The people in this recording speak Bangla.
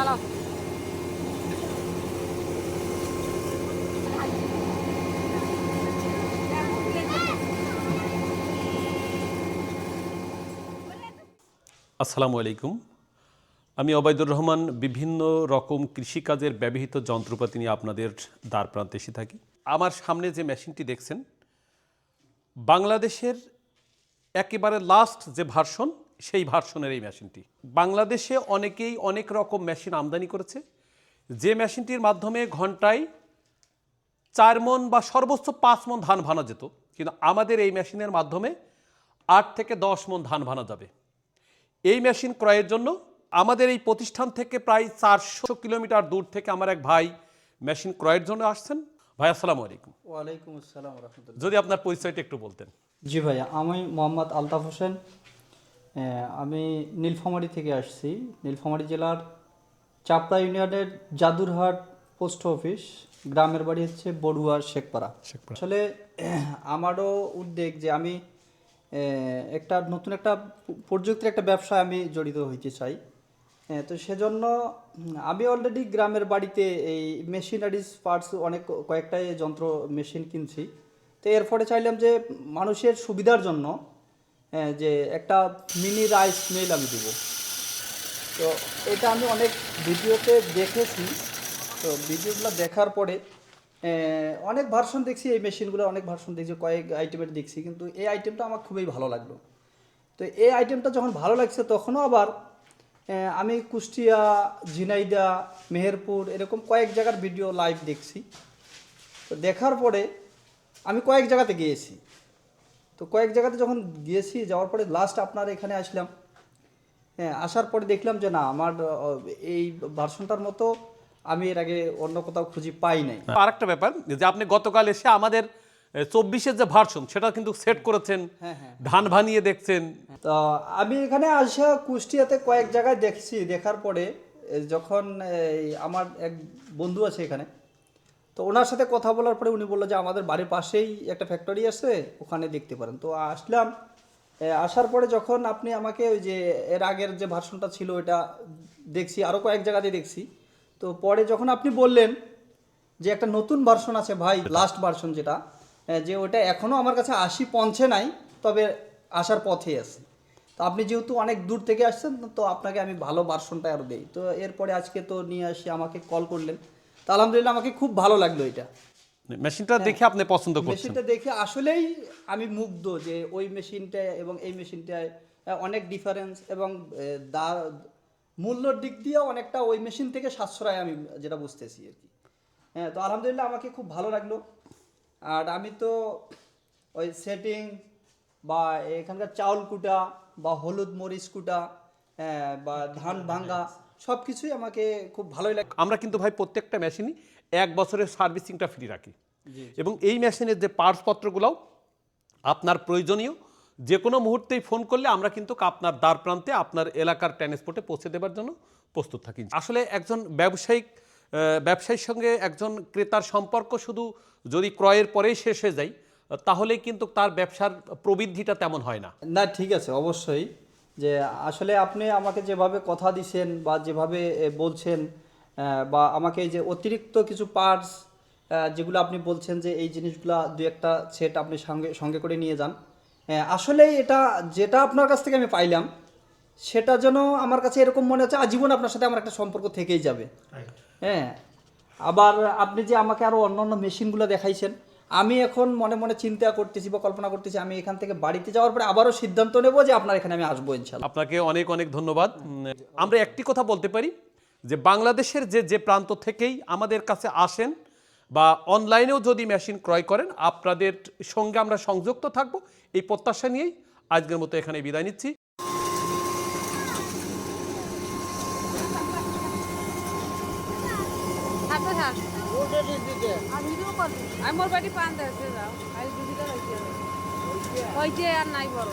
আসসালামু আলাইকুম। আমি ওবায়দুর রহমান, বিভিন্ন রকম কৃষিকাজের ব্যবহৃত যন্ত্রপাতি নিয়ে আপনাদের দ্বার প্রান্তে এসে থাকি। আমার সামনে যে মেশিনটি দেখছেন, বাংলাদেশের একেবারে লাস্ট যে ভার্সন সেই ভার্সনের এই মেশিনটি। বাংলাদেশে অনেকেই অনেক রকম মেশিন আমদানি করেছে। যে মেশিনটির মাধ্যমে ঘন্টায় চার মন বা সর্বোচ্চ পাঁচ মন ধান ভানা যেত কিন্তু আমাদের এই মেশিনের মাধ্যমে আট থেকে দশ মন ধান ভানা যাবে। এই মেশিন ক্রয়ের জন্য আমাদের এই প্রতিষ্ঠান থেকে প্রায় চারশো কিলোমিটার দূর থেকে আমার এক ভাই মেশিন ক্রয়ের জন্য আসছেন। ভাই আসসালামু আলাইকুম। ওয়ালাইকুম আসসালাম যদি আপনার পরিচয়টা একটু বলতেন। জি ভাইয়া আমি মোহাম্মদ আলতাফ হোসেন আমি নীলফামারী থেকে আসছি। নীলফামারী জেলার চাপড়া ইউনিয়নের জাদুরহাট পোস্ট অফিস গ্রামের বাড়ি হচ্ছে বড়ুয়ার শেখপাড়া। আসলে আমারও উদ্যোগ যে আমি একটা নতুন একটা প্রযুক্তির একটা ব্যবসায় আমি জড়িত হইতে চাই। হ্যাঁ তো সেজন্য আমি অলরেডি গ্রামের বাড়িতে এই মেশিনারিজ পার্টস অনেক কয়েকটাই যন্ত্র মেশিন কিনছি। তো এর ফলে চাইলাম যে মানুষের সুবিধার জন্য হ্যাঁ, যে একটা মিনি রাইস মিল আমি দেবো। তো এটা আমি অনেক ভিডিওতে দেখেছি। তো ভিডিওগুলো দেখার পরে অনেক ভার্সন দেখছি, এই মেশিনগুলো অনেক ভার্সন দেখছি, কয়েক আইটেমের দেখছি, কিন্তু এই আইটেমটা আমার খুবই ভালো লাগল। তো এই আইটেমটা যখন ভালো লাগছে, তখনও আবার আমি কুষ্টিয়া, ঝিনাইদা, মেহেরপুর, এরকম কয়েক জায়গার ভিডিও লাইভ দেখছি। তো দেখার পরে, আমি কয়েক জায়গাতে গিয়েছি। তো কয়েক জায়গাতে যখন গিয়েছি যাওয়ার পরে লাস্ট আপনার এখানে আসলাম। হ্যাঁ আসার পরে দেখলাম যে না আমার এই ভার্সনটার মতো আমি এর আগে অন্য কোথাও খুঁজি পাই নাই। আর একটা ব্যাপার যে আপনি গতকাল এসে আমাদের চব্বিশের যে ভার্সন সেটা কিন্তু সেট করেছেন হ্যাঁ, হ্যাঁ। ধান ভানিয়ে দেখছেন। তো আমি এখানে আসা কুষ্টিয়াতে কয়েক জায়গায় দেখছি দেখার পরে যখন আমার এক বন্ধু আছে এখানে তো ওনার সাথে কথা বলার পরে উনি বলল যে আমাদের বাড়ির পাশেই একটা ফ্যাক্টরি আছে, ওখানে দেখতে পারেন। তো আসলাম আসার পরে যখন আপনি আমাকে ওই যে এর আগের যে ভার্সনটা ছিল ওটা দেখছি আরও কয়েক জায়গাতে দেখছি। তো পরে যখন আপনি বললেন যে একটা নতুন ভার্সন আছে ভাই লাস্ট ভার্সন যেটা যে ওটা এখনও আমার কাছে আসি পৌঁছে নাই, তবে আসার পথেই আছে। তো আপনি যেহেতু অনেক দূর থেকে আসছেন, তো আপনাকে আমি ভালো ভার্সনটা আরও দেই। তো এরপরে আজকে তো নিয়ে আসি, আমাকে কল করলেন। তো আলহামদুলিল্লাহ আমাকে খুব ভালো লাগল এটা। মেশিনটা দেখে আপনি পছন্দ করছেন। মেশিনটা দেখে আসলেই আমি মুগ্ধ যে ওই মেশিনটা এবং এই মেশিনটায় অনেক ডিফারেন্স এবং দা- মূল্যর দিক দিয়েও অনেকটা ওই মেশিন থেকে সাশ্রয় আমি যেটা বুঝতেছি আর কি। হ্যাঁ তো আলহামদুলিল্লাহ আমাকে খুব ভালো লাগল। আর আমি তো ওই সেটিং বা এখানকার চাউল কুটা বা হলুদ মরিচ কুটা হ্যাঁ, বা ধান ভাঙ্গা সব কিছুই আমাকে খুব ভালোই লাগে। আমরা কিন্তু ভাই প্রত্যেকটা মেশিনই এক বছরের সার্ভিসিংটা ফ্রি রাখি। এবং এই মেশিনের যে পার্টসপত্রগুলোও আপনার প্রয়োজনীয় যে কোনো মুহূর্তেই ফোন করলে আমরা কিন্তু আপনার দ্বার প্রান্তে আপনার এলাকার ট্রান্সপোর্টে পৌঁছে দেওয়ার জন্য প্রস্তুত থাকি। আসলে একজন ব্যবসায়িক ব্যবসায়ীর সঙ্গে একজন ক্রেতার সম্পর্ক শুধু যদি ক্রয়ের পরেই শেষ হয়ে যায় তাহলেই কিন্তু তার ব্যবসার প্রবৃদ্ধিটা তেমন হয় না। না ঠিক আছে অবশ্যই। যে আসলে আপনি আমাকে যেভাবে কথা দিছেন বা যেভাবে বলছেন বা আমাকে যে অতিরিক্ত কিছু পার্টস যেগুলো আপনি বলছেন যে এই জিনিসগুলো দু একটা সেট আপনি সঙ্গে সঙ্গে করে নিয়ে যান হ্যাঁ, আসলেই এটা যেটা আপনার কাছ থেকে আমি পাইলাম সেটা যেন আমার কাছে এরকম মনে হচ্ছে আজীবন আপনার সাথে আমার একটা সম্পর্ক থেকেই যাবে। হ্যাঁ আবার আপনি যে আমাকে আরও অন্য অন্য মেশিনগুলো দেখাইছেন আমি এখন মনে মনে চিন্তা করতেছি বা কল্পনা করতেছি আমি এখান থেকে বাড়িতে যাওয়ার পরে আবারও সিদ্ধান্ত নেব যে আপনার এখানে আমি আসব ইনশাল্লাহ। আপনাকে অনেক অনেক ধন্যবাদ। আমরা একটি কথা বলতে পারি যে বাংলাদেশের যে যে প্রান্ত থেকেই আমাদের কাছে আসেন বা অনলাইনেও যদি মেশিন ক্রয় করেন, আপনাদের সঙ্গে আমরা সংযুক্ত থাকব। এই প্রত্যাশা নিয়েই আজকের মতো এখানে বিদায় নিচ্ছি। আর করবি আমি মোর বাড়ি পান দেখতে যাও। দুদিটা লাগছে হইছে আর নাই। বড়